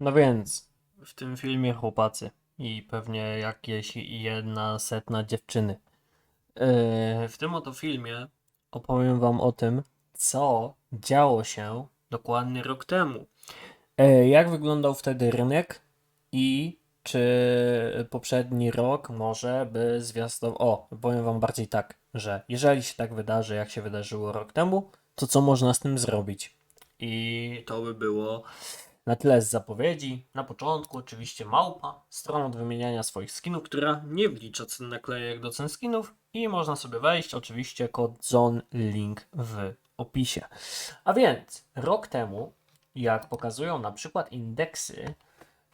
No więc, w tym filmie chłopacy i pewnie jakieś jedna setna dziewczyny. Yy, w tym oto filmie opowiem wam o tym, co działo się dokładnie rok temu. Yy, jak wyglądał wtedy rynek i czy poprzedni rok może by zwiastował. O, powiem wam bardziej tak, że jeżeli się tak wydarzy, jak się wydarzyło rok temu, to co można z tym zrobić? I to by było na tyle z zapowiedzi. Na początku oczywiście małpa, strona do wymieniania swoich skinów, która nie wlicza cen naklejek do cen skinów i można sobie wejść, oczywiście kod ZON, link w opisie. A więc rok temu, jak pokazują na przykład indeksy,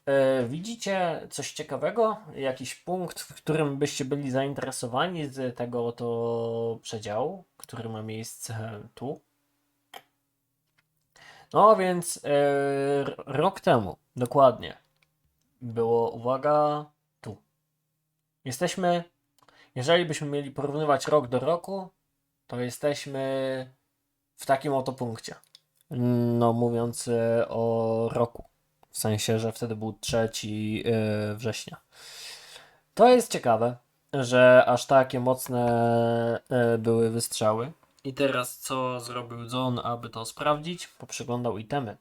e, widzicie coś ciekawego? Jakiś punkt, w którym byście byli zainteresowani z tego oto przedziału, który ma miejsce tu? No więc r- rok temu, dokładnie, było, uwaga, tu. Jesteśmy, jeżeli byśmy mieli porównywać rok do roku, to jesteśmy w takim oto punkcie. No, mówiąc e, o roku. W sensie, że wtedy był 3 e, września. To jest ciekawe, że aż takie mocne e, były wystrzały. I teraz co zrobił John, aby to sprawdzić? Poprzyglądał itemy.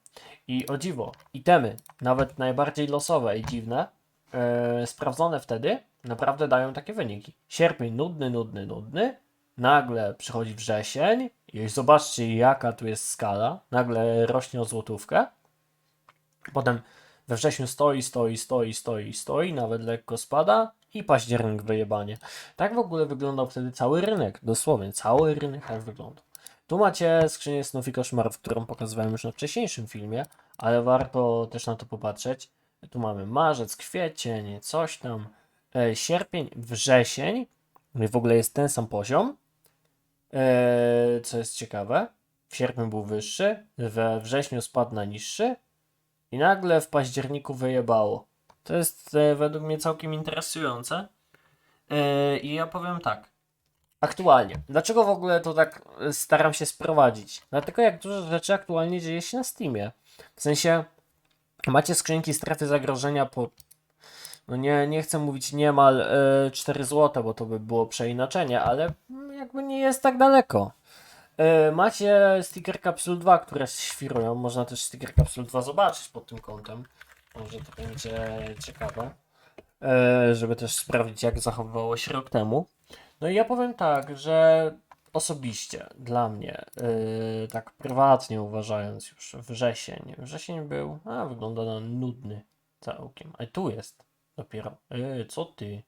I o dziwo, itemy, nawet najbardziej losowe i dziwne, e, sprawdzone wtedy, naprawdę dają takie wyniki. Sierpień nudny, nudny, nudny. Nagle przychodzi wrzesień i zobaczcie jaka tu jest skala. Nagle rośnie o złotówkę. Potem we wrześniu stoi, stoi, stoi, stoi, stoi, nawet lekko spada i październik wyjebanie. Tak w ogóle wyglądał wtedy cały rynek, dosłownie cały rynek tak wyglądał. Tu macie skrzynię snów i koszmarów, którą pokazywałem już na wcześniejszym filmie, ale warto też na to popatrzeć. Tu mamy marzec, kwiecień, coś tam, e, sierpień, wrzesień, w ogóle jest ten sam poziom, e, co jest ciekawe. W sierpniu był wyższy, we wrześniu spadł na niższy i nagle w październiku wyjebało. To jest e, według mnie całkiem interesujące. E, I ja powiem tak. Aktualnie. Dlaczego w ogóle to tak e, staram się sprowadzić? Dlatego jak dużo rzeczy aktualnie dzieje się na Steamie. W sensie macie skrzynki strefy zagrożenia po no nie, nie chcę mówić niemal e, 4 zł, bo to by było przeinaczenie, ale mm, jakby nie jest tak daleko. E, macie sticker Capsule 2, które świrują. Można też sticker Capsule 2 zobaczyć pod tym kątem. Może to będzie ciekawe, e, żeby też sprawdzić, jak zachowywało się rok temu. No i ja powiem tak, że osobiście dla mnie, e, tak prywatnie uważając już, wrzesień. Wrzesień był, a wygląda na nudny całkiem. A tu jest dopiero. Co ty?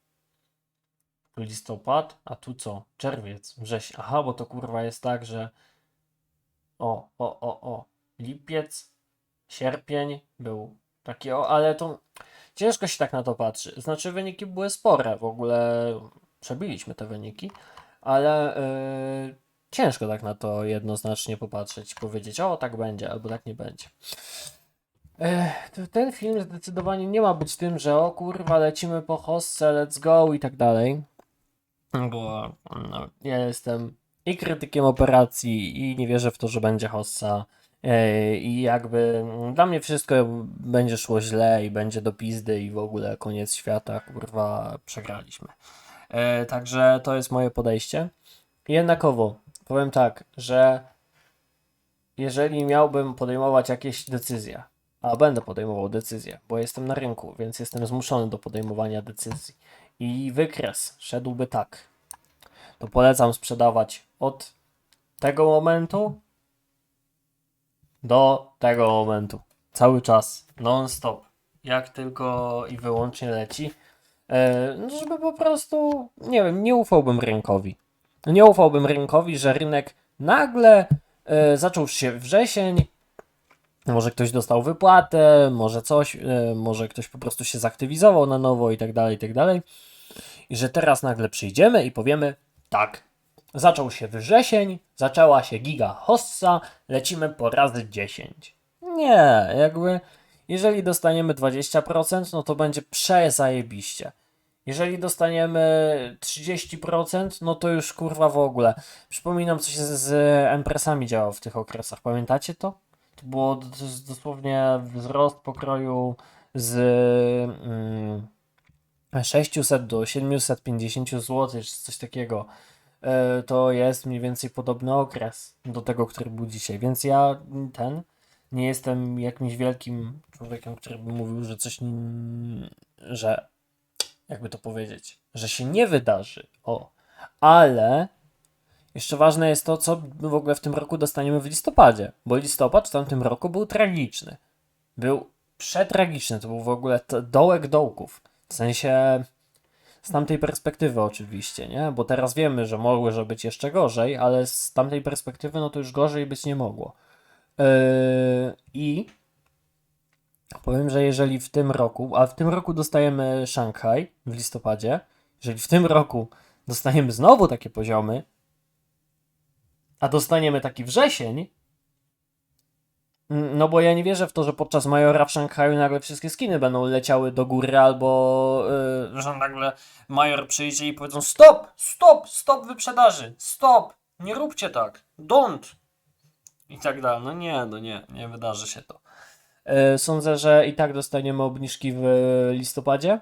Listopad, a tu co? Czerwiec, wrzesień. Aha, bo to kurwa jest tak, że o, o, o, o. Lipiec, sierpień był taki, o, ale to ciężko się tak na to patrzy. Znaczy, wyniki były spore, w ogóle przebiliśmy te wyniki, ale yy, ciężko tak na to jednoznacznie popatrzeć powiedzieć, o, tak będzie, albo tak nie będzie. To ten film zdecydowanie nie ma być tym, że o kurwa, lecimy po hostce, let's go i tak dalej. Bo no, ja jestem i krytykiem operacji i nie wierzę w to, że będzie hossa. I jakby dla mnie wszystko będzie szło źle i będzie do pizdy i w ogóle koniec świata, kurwa, przegraliśmy. E, także to jest moje podejście. Jednakowo powiem tak, że jeżeli miałbym podejmować jakieś decyzje, a będę podejmował decyzje, bo jestem na rynku, więc jestem zmuszony do podejmowania decyzji i wykres szedłby tak, to polecam sprzedawać od tego momentu do tego momentu. Cały czas, non-stop. Jak tylko i wyłącznie leci. E, no, żeby po prostu, nie wiem, nie ufałbym rynkowi. Nie ufałbym rynkowi, że rynek nagle e, zaczął się wrzesień, może ktoś dostał wypłatę, może coś, e, może ktoś po prostu się zaktywizował na nowo i tak dalej, i tak dalej. I że teraz nagle przyjdziemy i powiemy tak, Zaczął się wrzesień, zaczęła się giga hossa, lecimy po razy 10. Nie, jakby jeżeli dostaniemy 20%, no to będzie przezajebiście. Jeżeli dostaniemy 30%, no to już kurwa w ogóle. Przypominam, co się z, z działo w tych okresach. Pamiętacie to? To było dosłownie wzrost pokroju z mm, 600 do 750 zł, czy coś takiego. E, To jest mniej więcej podobny okres do tego, który był dzisiaj. Więc ja mm, ten nie jestem jakimś wielkim człowiekiem, który by mówił, że coś, że jakby to powiedzieć, że się nie wydarzy. O, ale jeszcze ważne jest to, co w ogóle w tym roku dostaniemy w listopadzie, bo listopad w tamtym roku był tragiczny. Był przetragiczny, to był w ogóle dołek dołków. W sensie z tamtej perspektywy oczywiście, nie? Bo teraz wiemy, że mogło być jeszcze gorzej, ale z tamtej perspektywy no to już gorzej być nie mogło. Yy, I powiem, że jeżeli w tym roku, a w tym roku dostajemy Szanghaj w listopadzie, jeżeli w tym roku dostaniemy znowu takie poziomy, a dostaniemy taki wrzesień, mm, no bo ja nie wierzę w to, że podczas Majora w Szanghaju nagle wszystkie skiny będą leciały do góry, albo yy, że nagle Major przyjdzie i powiedzą stop, stop, stop wyprzedaży, stop, nie róbcie tak, don't i tak dalej. No nie, no nie, nie wydarzy się to. Yy, sądzę, że i tak dostaniemy obniżki w listopadzie.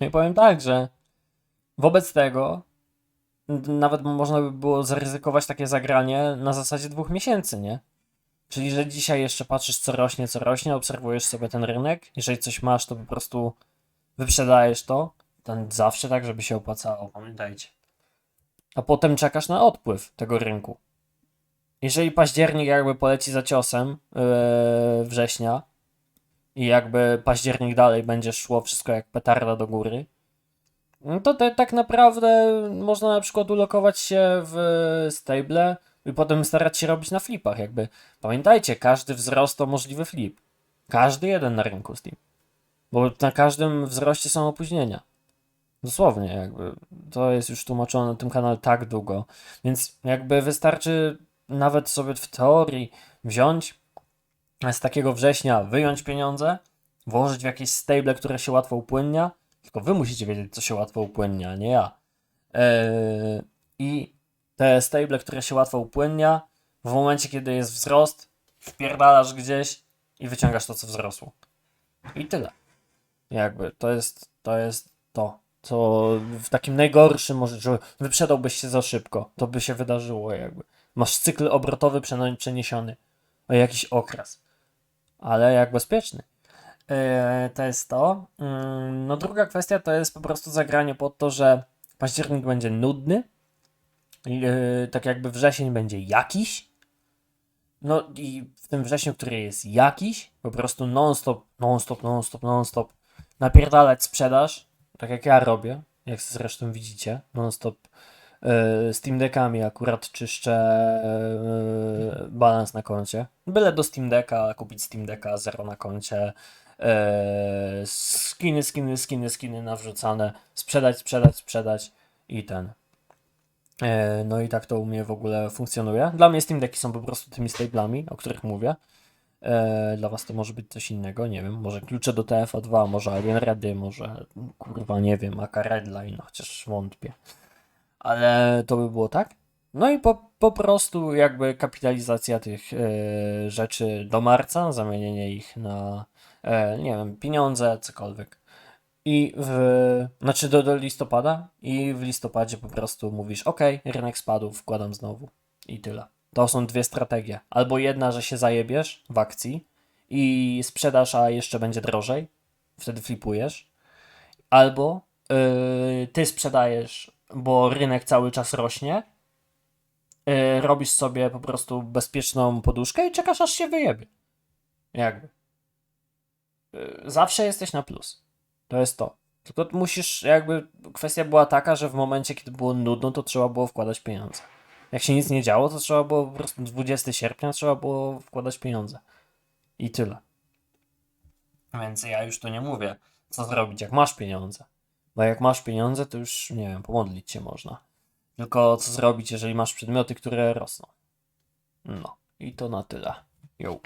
I powiem tak, że wobec tego nawet można by było zaryzykować takie zagranie na zasadzie dwóch miesięcy, nie? Czyli, że dzisiaj jeszcze patrzysz, co rośnie, co rośnie, obserwujesz sobie ten rynek. Jeżeli coś masz, to po prostu wyprzedajesz to. Ten zawsze tak, żeby się opłacało, pamiętajcie. A potem czekasz na odpływ tego rynku. Jeżeli październik jakby poleci za ciosem yy, września i jakby październik dalej będzie szło wszystko jak petarda do góry, no to te, tak naprawdę można na przykład ulokować się w stable i potem starać się robić na flipach. Jakby pamiętajcie, każdy wzrost to możliwy flip. Każdy jeden na rynku Steam. Bo na każdym wzroście są opóźnienia. Dosłownie, jakby to jest już tłumaczone na tym kanale tak długo. Więc jakby wystarczy nawet sobie w teorii wziąć z takiego września, wyjąć pieniądze, włożyć w jakieś stable, które się łatwo upłynnia. Tylko wy musicie wiedzieć, co się łatwo upłynnia, a nie ja. Eee, I te stable, które się łatwo upłynnia, w momencie, kiedy jest wzrost, wpierdalasz gdzieś i wyciągasz to, co wzrosło. I tyle. Jakby to jest to, jest to co w takim najgorszym może, że wyprzedałbyś się za szybko, to by się wydarzyło jakby. Masz cykl obrotowy przeniesiony o jakiś okres, ale jak bezpieczny. Yy, to jest to. Yy, No druga kwestia to jest po prostu zagranie pod to, że październik będzie nudny, yy, tak jakby wrzesień będzie jakiś, no i w tym wrześniu, który jest jakiś, po prostu non-stop, non-stop, non-stop, non-stop napierdalać sprzedaż, tak jak ja robię, jak zresztą widzicie, non-stop Steam Deckami akurat czyszczę yy, balans na koncie. Byle do Steam Decka, kupić Steam Decka, zero na koncie, yy, skiny, skiny, skiny, skiny nawrzucane, sprzedać, sprzedać, sprzedać i ten. E, No i tak to u mnie w ogóle funkcjonuje. Dla mnie Steam Decki są po prostu tymi stablami, o których mówię. E, Dla was to może być coś innego, nie wiem, może klucze do TFA2, może Alien Ready, może kurwa nie wiem, AK Redline, chociaż wątpię. Ale to by było tak. No i po, po prostu jakby kapitalizacja tych e, rzeczy do marca, zamienienie ich na e, nie wiem, pieniądze, cokolwiek. I w, znaczy do, do listopada i w listopadzie po prostu mówisz, ok, rynek spadł, wkładam znowu i tyle. To są dwie strategie. Albo jedna, że się zajebiesz w akcji i sprzedasz, a jeszcze będzie drożej, wtedy flipujesz. Albo yy, ty sprzedajesz, bo rynek cały czas rośnie, yy, robisz sobie po prostu bezpieczną poduszkę i czekasz, aż się wyjebie. Jakby. Yy, zawsze jesteś na plus. To jest to. Tylko musisz, jakby kwestia była taka, że w momencie, kiedy było nudno, to trzeba było wkładać pieniądze. Jak się nic nie działo, to trzeba było po prostu 20 sierpnia trzeba było wkładać pieniądze. I tyle. Więc ja już tu nie mówię, co zrobić, jak masz pieniądze. Bo jak masz pieniądze, to już, nie wiem, pomodlić się można. Tylko co zrobić, jeżeli masz przedmioty, które rosną. No. I to na tyle. Jo.